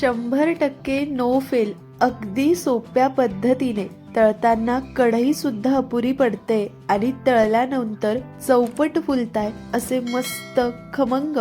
शंभर टक्के no fail अगदी सोप्या पद्धतीने. तळताना कढई सुद्धा अपुरी पडते आणि तळल्यानंतर चौपट फुलताय असे मस्त खमंग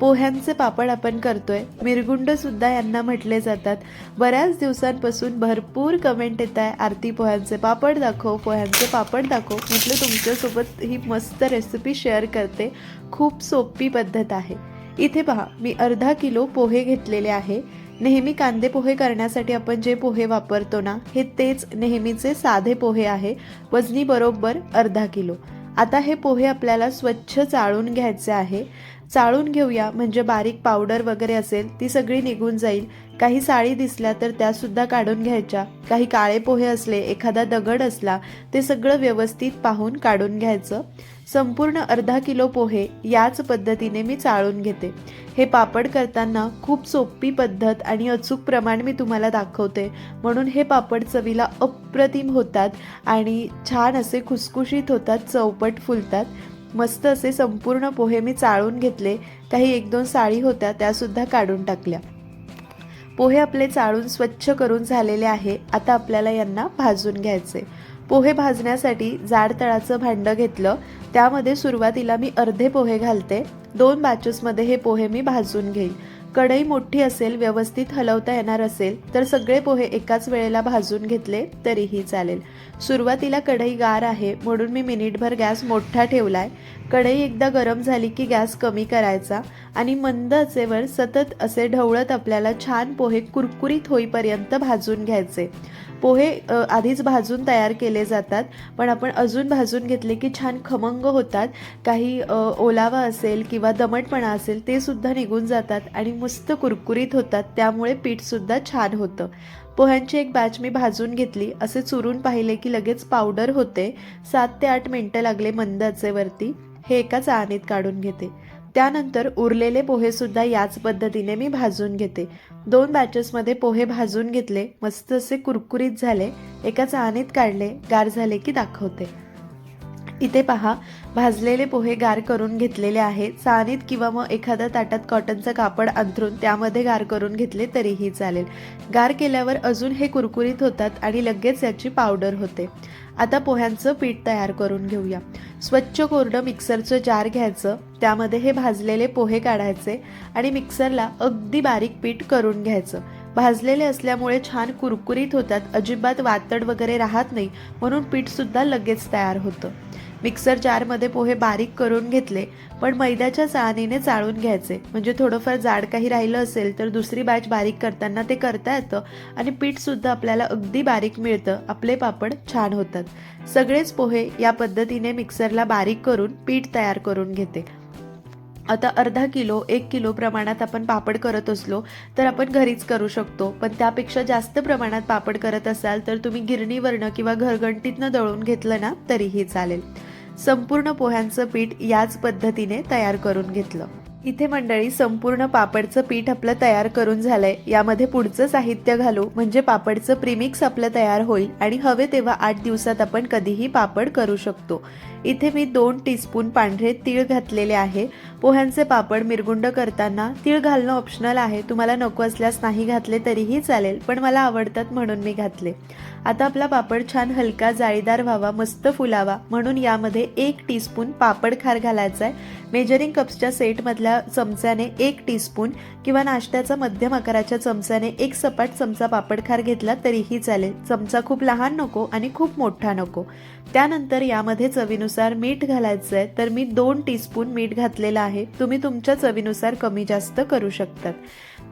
पोह्यांचे पापड आपण करतोय. मिरगुंड सुद्धा यांना म्हटले जातात. बऱ्याच दिवसांपासून भरपूर कमेंट येत आहे. आरती पोह्यांचे पापड दाखव पोह्यांचे पापड दाखव. म्हटलं तुमच्यासोबत ही मस्त रेसिपी शेअर करते. खूप सोपी पद्धत आहे. इथे पहा मी अर्धा किलो पोहे घेतलेले आहे. नेहमी कांदे पोहे करण्यासाठी आपण जे पोहे वापरतो ना हे तेच नेहमीचे साधे पोहे आहे. वजनी बरोबर अर्धा किलो. आता हे पोहे आपल्याला स्वच्छ चाळून घ्यायचे आहे. चाळून घेऊया म्हणजे बारीक पावडर वगैरे असेल ती सगळी निघून जाईल. काही साळी दिसल्या तर त्या सुद्धा काढून घ्यायच्या. काही काळे पोहे असले एखादा दगड असला ते सगळं व्यवस्थित पाहून काढून घ्यायचं. संपूर्ण अर्धा किलो पोहे याच पद्धतीने मी चाळून घेते. हे पापड करताना खूप सोपी पद्धत आणि अचूक प्रमाण मी तुम्हाला दाखवते. म्हणून हे पापड चवीला अप्रतिम होतात आणि छान असे खुसखुशीत होतात चौपट फुलतात. मस्त असे संपूर्ण पोहे मी चाळून घेतले. काही एक दोन साळी होत्या त्यासुद्धा काढून टाकल्या. पोहे आपले चाळून स्वच्छ करून झालेले आहे. आता आपल्याला यांना भाजून घ्यायचे. पोहे भाजण्यासाठी जाड तळाचं भांडं घेतलं. त्यामध्ये सुरुवातीला मी अर्धे पोहे घालते. दोन बॅचेसमध्ये हे पोहे मी भाजून घेईन. कढई मोठी असेल व्यवस्थित हलवता येणार असेल तर सगळे पोहे एकाच वेळेला भाजून घेतले तरीही चालेल. सुरुवातीला कढई गार आहे म्हणून मी मिनिटभर गॅस मोठा ठेवलाय. कढई एकदा गरम झाली की गॅस कमी करायचा आणि मंद असेवर सतत असे ढवळत आपल्याला छान पोहे कुरकुरीत होईपर्यंत भाजून घ्यायचे. पोहे आधीच भाजून तयार केले जातात. पण आपण अजून भाजून घेतले की छान खमंग होतात. काही ओलावा असेल किंवा दमटपणा असेल ते सुद्धा निघून जातात आणि मस्त कुरकुरीत होतात. त्यामुळे पीठसुद्धा छान होतं. पोह्यांची एक बॅच मी भाजून घेतली. असे चुरून पाहिले की लगेच पावडर होते. सात ते आठ मिनटं लागले मंद आचेवरती हे एका चाळणीत काढून घेते. त्यानंतर उरलेले पोहेसुद्धा याच पद्धतीने मी भाजून घेते. दोन बॅचेसमध्ये पोहे भाजून घेतले मस्त असे कुरकुरीत झाले एका चाळणीत काढले गार झाले की दाखवते. इथे पहा भाजलेले पोहे गार करून घेतलेले आहे चाणीत किंवा मग एखाद्या ताटात कॉटनचं कापड अंथरून त्यामध्ये गार करून घेतले तरीही चालेल. गार केल्यावर अजून हे कुरकुरीत होतात आणि लगेच याची पावडर होते. आता पोह्यांचं पीठ तयार करून घेऊया. स्वच्छ कोरडं मिक्सरचं जार घ्यायचं त्यामध्ये हे भाजलेले पोहे काढायचे आणि मिक्सरला अगदी बारीक पीठ करून घ्यायचं. भाजलेले असल्यामुळे छान कुरकुरीत होतात अजिबात वातड वगैरे राहत नाही म्हणून पीठसुद्धा लगेच तयार होतं. मिक्सर जारमध्ये पोहे बारीक करून घेतले पण मैद्याच्या चाळणीने चाळून घ्यायचे. म्हणजे थोडंफार जाड काही राहिलं असेल तर दुसरी बॅच बारीक करताना ते करता येतं आणि पीठसुद्धा आपल्याला अगदी बारीक मिळतं. आपले पापड छान होतात. सगळेच पोहे या पद्धतीने मिक्सरला बारीक करून पीठ तयार करून घेते. आता अर्धा किलो एक किलो प्रमाणात आपण पापड करत असलो तर आपण घरीच करू शकतो. पण त्यापेक्षा जास्त प्रमाणात पापड करत असाल तर तुम्ही गिरणीवरनं किंवा घरगंटीतनं दळून घेतलं ना तरीही चालेल. संपूर्ण पोह्यांचं पीठ याच पद्धतीने तयार करून घेतलं. इथे मंडळी संपूर्ण पापडचं पीठ आपलं तयार करून झालंय. यामध्ये पुढचं साहित्य घालू म्हणजे पापडचं प्रीमिक्स आपलं तयार होईल आणि हवे तेव्हा आठ दिवसात आपण कधीही पापड करू शकतो. इथे मी दोन टीस्पून पांढरे तीळ घातलेले आहे. पोह्यांचे पापड मिरगुंड करताना तीळ घालणं ऑप्शनल आहे. तुम्हाला नको असल्यास नाही घातले तरीही चालेल पण मला आवडतात म्हणून मी घातले. आता आपला पापड छान हलका जाळीदार व्हावा मस्त फुलावा म्हणून यामध्ये एक टीस्पून पापड खार घालायचा आहे मेजरिंग कप्सच्या सेटमधल्या चमच्याने एक टीस्पून किंवा नाश्त्याचा मध्यम आकाराच्या चमच्याने एक सपाट चमचा पापडखार घेतला तरीही चालेल. चमचा खूप लहान नको आणि खूप मोठा नको. त्यानंतर यामध्ये चवीनुसार मीठ घालायचं आहे तर मी दोन टीस्पून मीठ घातलेलं आहे. तुम्ही तुमच्या चवीनुसार कमी जास्त करू शकतात.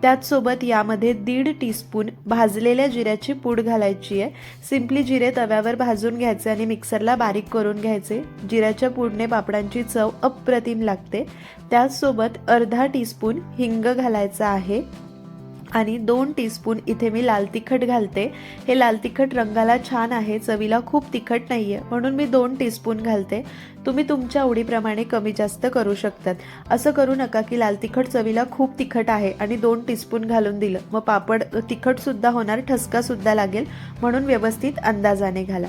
त्याचसोबत यामध्ये दीड टीस्पून भाजलेल्या जिऱ्याची पूड घालायची आहे. सिम्पली जिरे तव्यावर भाजून घ्यायचे आणि मिक्सरला बारीक करून घ्यायचे. जिऱ्याच्या पूडने पापडांची चव अप्रतिम लागते. त्याचसोबत अर्धा टीस्पून हिंग घालायचा आहे. आणि दोन टीस्पून इथे मी लाल तिखट घालते. हे लाल तिखट रंगाला छान आहे चवीला खूप तिखट नाही आहे म्हणून मी दोन टीस्पून घालते. तुम्ही तुमच्या आवडीप्रमाणे कमी जास्त करू शकतात. असं करू नका की लाल तिखट चवीला खूप तिखट आहे आणि दोन टीस्पून घालून दिलं. मग पापड तिखटसुद्धा होणार ठसकासुद्धा लागेल म्हणून व्यवस्थित अंदाजाने घाला.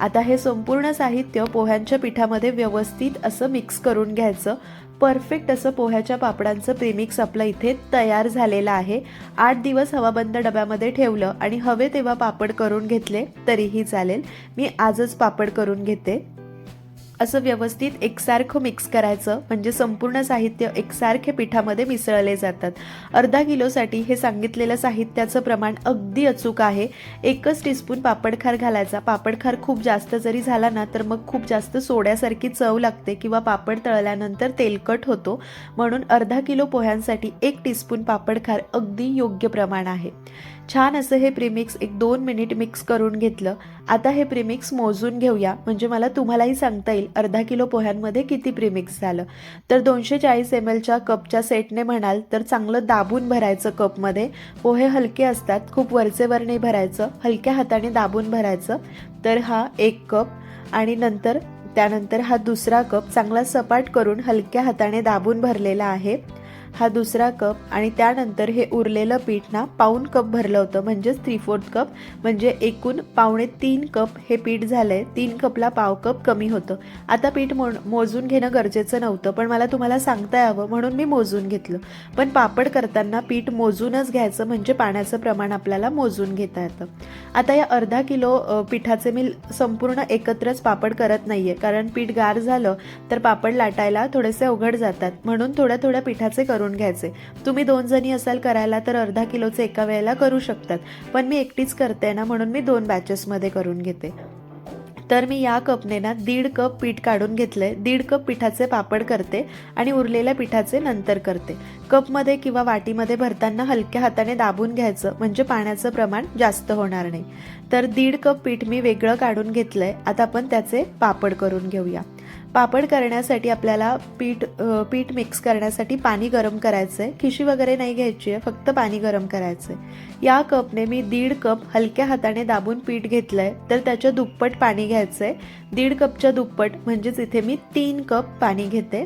आता हे संपूर्ण साहित्य पोह्यांच्या पिठामध्ये व्यवस्थित असं मिक्स करून घ्यायचं. परफेक्ट असं पोह्याच्या पापडांचं प्रेमिक्स आपलं इथे तयार झालेलं आहे. आठ दिवस हवाबंद डब्यामध्ये ठेवलं आणि हवे तेव्हा पापड करून घेतले तरीही चालेल. मी आजच पापड करून घेते. असं व्यवस्थित एकसारखं मिक्स करायचं. म्हणजे संपूर्ण साहित्य एकसारखे पिठामध्ये मिसळले जातात. अर्धा किलोसाठी हे सांगितलेलं साहित्याचं प्रमाण अगदी अचूक आहे. एकच टीस्पून पापडखार घालायचा. पापडखार खूप जास्त जरी झाला ना तर मग खूप जास्त सोड्यासारखी चव लागते किंवा पापड तळल्यानंतर तेलकट होतो. म्हणून अर्धा किलो पोह्यांसाठी एक टीस्पून पापडखार अगदी योग्य प्रमाण आहे. छान असं हे प्रीमिक्स एक दोन मिनिट मिक्स करून घेतलं. आता हे प्रीमिक्स मोजून घेऊया. म्हणजे मला तुम्हालाही सांगता येईल अर्धा किलो पोह्यांमध्ये किती प्रीमिक्स झालं. तर दोनशे चाळीस एम एलच्या कपच्या सेटने म्हणाल तर चांगलं दाबून भरायचं कपमध्ये. पोहे हलके असतात खूप वरचे वर नाही भरायचं हलक्या हाताने दाबून भरायचं. तर हा एक कप आणि नंतर त्यानंतर हा दुसरा कप चांगला सपाट करून हलक्या हाताने दाबून भरलेला आहे. हा दुसरा कप आणि त्यानंतर हे उरलेलं पीठ ना पाऊन कप भरलं होतं. म्हणजेच थ्री फोर्थ कप म्हणजे एकूण पावणे तीन कप हे पीठ झालं आहे तीन कपला पाव कप कमी होतं. आता पीठ मो मोजून घेणं गरजेचं नव्हतं पण मला तुम्हाला सांगता यावं म्हणून मी मोजून घेतलं. पण पापड करताना पीठ मोजूनच घ्यायचं म्हणजे पाण्याचं प्रमाण आपल्याला मोजून घेता येतं. आता या अर्धा किलो पिठाचे मी संपूर्ण एकत्रच पापड करत नाही आहे कारण पीठ गार झालं तर पापड लाटायला थोडेसे अवघड जातात. म्हणून थोड्या थोड्या पिठाचे करून घ्यायचे. तुम्ही दोन जणी असाल करायला तर अर्धा किलोचे एका वेळेला करू शकतात. पण मी एकटीच करते ना म्हणून मी दोन बॅचेसमध्ये करून घेते. तर मी या कपने ना दीड कप पीठ काढून घेतलंय. दीड कप पिठाचे पापड करते आणि उरलेल्या पिठाचे नंतर करते. कपमध्ये किंवा वाटीमध्ये भरताना हलक्या हाताने दाबून घ्यायचं. म्हणजे पाण्याचं प्रमाण जास्त होणार नाही. तर दीड कप पीठ मी वेगळं काढून घेतलंय. आता आपण त्याचे पापड करून घेऊया. पापड करण्यासाठी आपल्याला पीठ पीठ मिक्स करण्यासाठी पाणी गरम करायचं आहे खिशी वगैरे नाही घ्यायची आहे फक्त पाणी गरम करायचं आहे या कपने मी दीड कप हलक्या हाताने दाबून पीठ घेतलं आहे तर त्याच्या दुप्पट पाणी घ्यायचं आहे दीड कपच्या दुप्पट म्हणजेच इथे मी तीन कप पाणी घेते.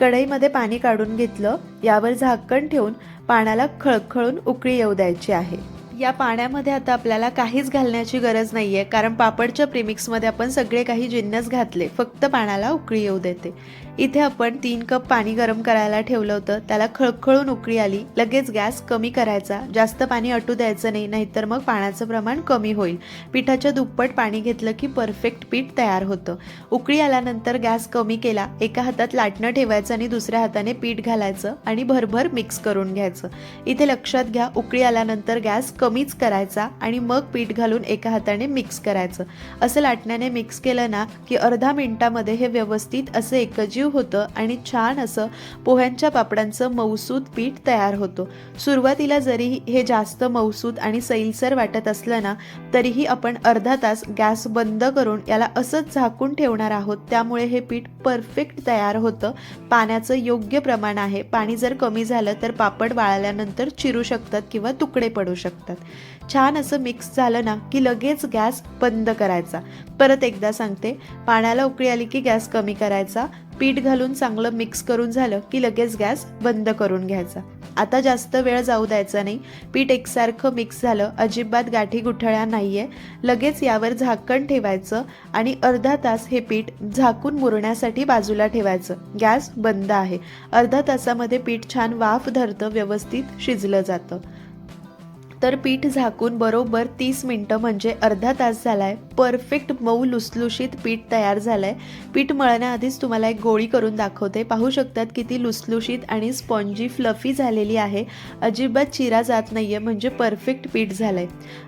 कढईमध्ये पाणी काढून घेतलं यावर झाकण ठेवून पाण्याला खळखळून उकळी येऊ द्यायची आहे. या पाण्यामध्ये आता आपल्याला काहीच घालण्याची गरज नाहीये. कारण पापडच्या प्रिमिक्समध्ये आपण सगळे काही जिन्नस घातले. फक्त पाण्याला उकळी येऊ देते. इथे आपण तीन कप पाणी गरम करायला ठेवलं होतं. त्याला खळखळून उकळी आली. लगेच गॅस कमी करायचा. जास्त पाणी अटू द्यायचं नाही नाहीतर मग पाण्याचं प्रमाण कमी होईल. पिठाच्या दुप्पट पाणी घेतलं की परफेक्ट पीठ तयार होतं. उकळी आल्यानंतर गॅस कमी केला. एका हातात लाटणं ठेवायचं आणि दुसऱ्या हाताने पीठ घालायचं आणि भरभर मिक्स करून घ्यायचं. इथे लक्षात घ्या उकळी आल्यानंतर गॅस कमीच करायचा आणि मग पीठ घालून एका हाताने मिक्स करायचं. असं लाटण्याने मिक्स केलं ना की अर्धा मिनिटामध्ये हे व्यवस्थित असं एकजीव होतं आणि छान असं पोह्यांच्या पापडांचं मऊसूद पीठ तयार होतं. सुरुवातीला जरी हे जास्त मऊसूद आणि सैलसर वाटत असलं ना तरीही आपण अर्धा तास गॅस बंद करून याला असंच झाकून ठेवणार आहोत. त्यामुळे हे पीठ परफेक्ट तयार होतं. पाण्याचं योग्य प्रमाण आहे. पाणी जर कमी झालं तर पापड वाळल्यानंतर चिरू शकतात किंवा तुकडे पडू शकतात. छान असं मिक्स झालं ना की लगेच गॅस बंद करायचा. परत एकदा सांगते पाण्याला उकळी आली की गॅस कमी करायचा. पीठ घालून चांगलं मिक्स करून झालं की लगेच गॅस बंद करून घ्यायचा. आता जास्त वेळ जाऊ द्यायचा नाही. पीठ एकसारखं मिक्स झालं अजिबात गाठी गुठळ्या नाहीये. लगेच यावर झाकण ठेवायचं आणि अर्धा तास हे पीठ झाकून मुरण्यासाठी बाजूला ठेवायचं. गॅस बंद आहे. अर्धा तासामध्ये पीठ छान वाफ धरतं व्यवस्थित शिजलं जातं. तर पीठ झाकून बरोबर तीस मिनटं म्हणजे अर्धा तास झालाय. परफेक्ट मऊ लुसलुशीत पीठ तयार झालंय. पीठ मळण्याआधीच तुम्हाला एक गोळी करून दाखवते. पाहू शकतात किती लुसलुशीत आणि स्पॉन्जी फ्लफी झालेली आहे. अजिबात चिरा जात नाहीये म्हणजे परफेक्ट पीठ झालंय.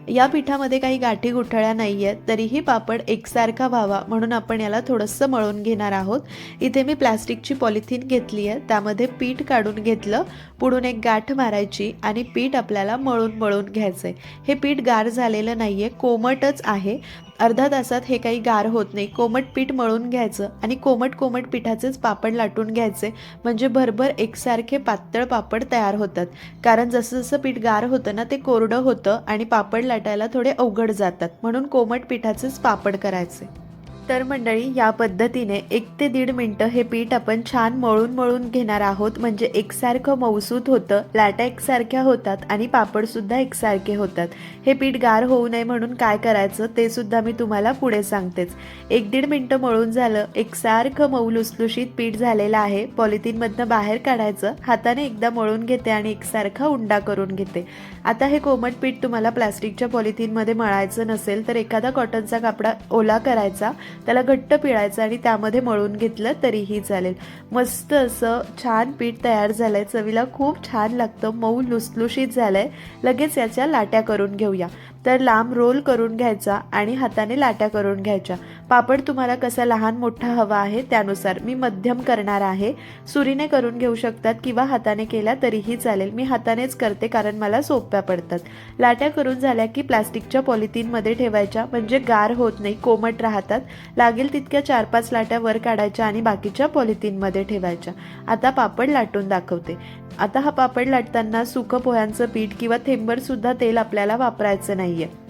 या पिठामध्ये काही गाठी गुठळ्या नाही आहेत तरीही पापड एकसारखा व्हावा म्हणून आपण याला थोडंसं मळून घेणार आहोत. इथे मी प्लास्टिकची पॉलिथिन घेतली आहे त्यामध्ये पीठ काढून घेतलं. पुढून एक गाठ मारायची आणि पीठ आपल्याला मळून मळून घ्यायचंय. हे पीठ गार झालेलं नाही आहे कोमटच आहे. अर्धा तासात हे काही गार होत नाही. कोमट पीठ मळून घ्यायचं आणि कोमट कोमट पिठाचेच पापड लाटून घ्यायचे. म्हणजे भरभर एकसारखे पातळ पापड तयार होतात. कारण जसं जसं पीठ गार होतं ना ते कोरडं होतं आणि पापड लाटायला थोडे अवघड जातात. म्हणून कोमट पिठाचेच पापड करायचे. तर मंडळी या पद्धतीने एक ते दीड मिनटं हे पीठ आपण छान मळून मळून घेणार आहोत. म्हणजे एकसारखं मौसूत होतं. लाटा एकसारख्या होतात आणि पापडसुद्धा एकसारखे होतात. हे पीठ गार होऊ नये म्हणून काय करायचं ते सुद्धा मी तुम्हाला पुढे सांगतेच. एक दीड मिनटं मळून झालं एकसारखं मऊ लुसलुशीत पीठ झालेलं आहे. पॉलिथिनमधनं बाहेर काढायचं हाताने एकदा मळून घेते आणि एकसारखा उंडा करून घेते. आता हे कोमट पीठ तुम्हाला प्लास्टिकच्या पॉलिथिनमध्ये मळायचं नसेल तर एखादा कॉटनचा कापडा ओला करायचा. त्याला घट्ट पिळायचं आणि त्यामध्ये मळून घेतलं तरीही चालेल. मस्त असं छान पीठ तयार झालंय. चवीला खूप छान लागतं. मऊ लुसलुशीत झालंय. लगेच याच्या लाट्या करून घेऊया. तर लांब रोल करून घ्यायचा आणि हाताने लाट्या करून घ्यायच्या. पापड तुम्हाला कसा लहान मोठा हवा आहे त्यानुसार मी मध्यम करणार आहे. सुरीने करून घेऊ शकतात किंवा हाताने केला तरीही चालेल. मी हातानेच करते कारण मला सोप्या पडतात. लाट्या करून झाल्या की प्लास्टिकच्या पॉलिथिनमध्ये ठेवायच्या. म्हणजे गार होत नाही कोमट राहतात. लागेल तितक्या चार पाच लाट्या वर काढायच्या आणि बाकीच्या पॉलिथिनमध्ये ठेवायच्या. आता पापड लाटून दाखवते. आता हा पापड लाटताना सुकं पोह्यांचं पीठ किंवा थेंबर सुद्धा तेल आपल्याला वापरायचं नाहीये.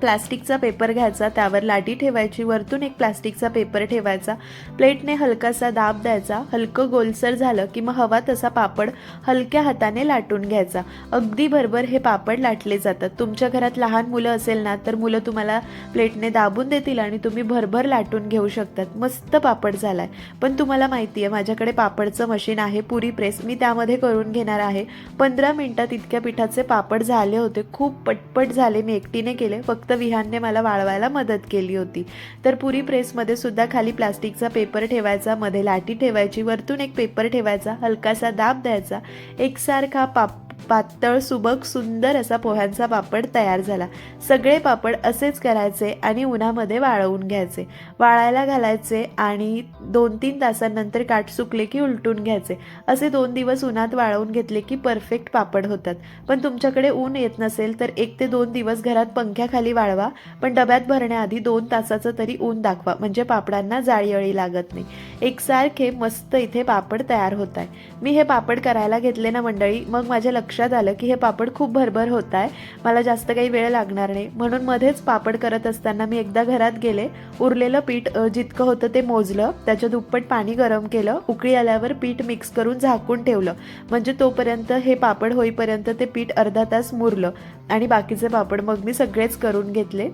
प्लास्टिकचा पेपर घ्यायचा त्यावर लाटी ठेवायची वरतून एक प्लास्टिकचा पेपर ठेवायचा प्लेटने हलकासा दाब द्यायचा हलकं गोलसर झालं की मग हवा तसा पापड हलक्या हाताने लाटून घ्यायचा. अगदी भरभर हे पापड लाटले जातात. तुमच्या घरात लहान मुलं असेल ना तर मुलं तुम्हाला प्लेटने दाबून देतील आणि तुम्ही भरभर लाटून घेऊ शकतात. मस्त पापड झाला आहे पण तुम्हाला माहिती आहे माझ्याकडे पापडचं मशीन आहे पुरी प्रेस. मी त्यामध्ये करून घेणार आहे. पंधरा मिनिटात इतक्या पिठाचे पापड झाले होते. खूप पटपट झाले. मी एकटीने केले. फक्त विहानने मला वाळवायला मदत केली होती. तर पुरी प्रेसमध्ये सुद्धा खाली प्लास्टिकचा पेपर ठेवायचा मध्ये लाटी ठेवायची वरतून एक पेपर ठेवायचा हलकासा दाब द्यायचा एकसारखा पाप पातळ सुबक सुंदर असा पोह्यांचा पापड तयार झाला. सगळे पापड असेच करायचे आणि उन्हामध्ये वाळवून घ्यायचे. वाळायला घालायचे आणि दोन तीन तासांनंतर काठ सुकले की उलटून घ्यायचे. असे दोन दिवस उन्हात वाळवून घेतले की परफेक्ट पापड होतात. पण तुमच्याकडे ऊन येत नसेल तर एक ते दोन दिवस घरात पंख्याखाली वाळवा पण डब्यात भरण्याआधी दोन तासाचं तरी ऊन दाखवा म्हणजे पापडांना जाळीअळी लागत नाही. एकसारखे मस्त इथे पापड तयार होत आहे. मी हे पापड करायला घेतले ना मंडळी मग माझ्या लक्षात आलं की हे पापड खूप भरभर होत आहे. मला जास्त काही वेळ लागणार नाही. म्हणून मध्येच पापड करत असताना मी एकदा घरात गेले उरलेलं पीठ जितकं होतं ते मोजलं त्याच्या दुप्पट पाणी गरम केलं उकळी आल्यावर पीठ मिक्स करून झाकून ठेवलं. म्हणजे तोपर्यंत हे पापड होईपर्यंत ते पीठ अर्धा तास मुरलं आणि बाकीचे पापड मग मी सगळेच करून घेतले.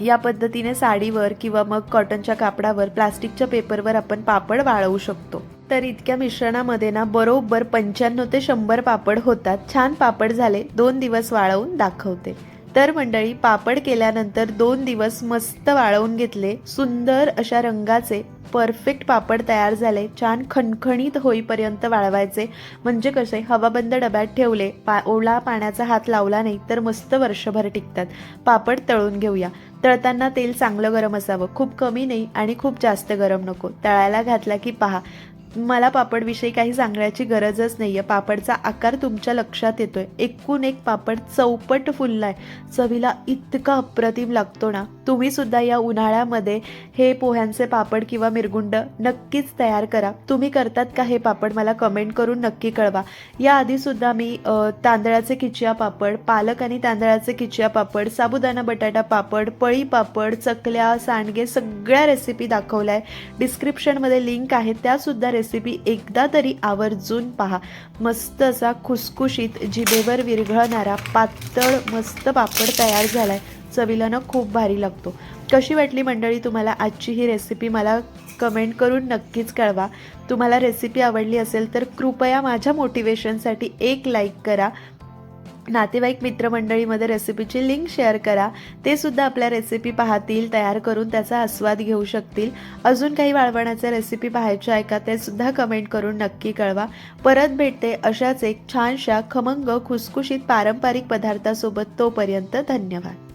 या पद्धतीने साडीवर किंवा मग कॉटनच्या कापडावर प्लास्टिकच्या पेपरवर आपण पापड वाळवू शकतो. तर इतक्या मिश्रणामध्ये ना बरोबर पंच्याण्णव ते शंभर पापड होतात. छान पापड झाले दोन दिवस वाळवून दाखवते. तर मंडळी पापड केल्यानंतर दोन दिवस मस्त वाळवून घेतले. सुंदर अशा रंगाचे परफेक्ट पापड तयार झाले. छान खणखणीत होईपर्यंत वाळवायचे. म्हणजे कसे? हवाबंद डब्यात ठेवले. पा ओला पाण्याचा हात लावला नाही तर मस्त वर्षभर टिकतात. पापड तळून घेऊया. तळताना तेल चांगलं गरम असावं. खूप कमी नाही आणि खूप जास्त गरम नको. तळायला घातला की पहा. मला पापडविषयी काही सांगण्याची गरजच नाही आहे पापडचा आकार तुमच्या लक्षात येतोय. एकूण एक पापड चौपट फुललाय. चवीला इतका अप्रतिम लागतो ना. तुम्ही सुद्धा या उन्हाळ्यामध्ये हे पोह्यांचे पापड किंवा मिरगुंड नक्कीच तयार करा. तुम्ही करतात का हे पापड मला कमेंट करून नक्की कळवा. याआधी सुद्धा मी तांदळाचे खिचिया पापड पालक आणि तांदळाचे खिचिया पापड साबुदाणा बटाटा पापड पळी पापड चकल्या सांडगे सगळ्या रेसिपी दाखवल्या. आहे डिस्क्रिप्शनमध्ये लिंक आहे. त्यासुद्धा रेसिपी रेसिपी एकदा तरी आवर्जून पहा. मस्त असा खुसखुशीत जिभेवर विरघळणारा पातळ मस्त पापड तयार झालाय. चवीला ना खूप भारी लागतो. कशी वाटली मंडळी तुम्हाला आजची ही रेसिपी? मला कमेंट करून नक्कीच कळवा. तुम्हाला रेसिपी आवडली असेल तर कृपया माझ्या मोटिवेशनसाठी एक लाईक करा. नातेवाईक मित्रमंडळीमध्ये रेसिपीची लिंक शेअर करा. ते सुद्धा आपल्या रेसिपी पाहतील तयार करून त्याचा आस्वाद घेऊ शकतील. अजून काही वाळवणाच्या रेसिपी पाहायच्या आहे का ते सुद्धा कमेंट करून नक्की कळवा. परत भेटते अशाच एक छानशा खमंग खुसखुशीत पारंपरिक पदार्थासोबत तोपर्यंत धन्यवाद.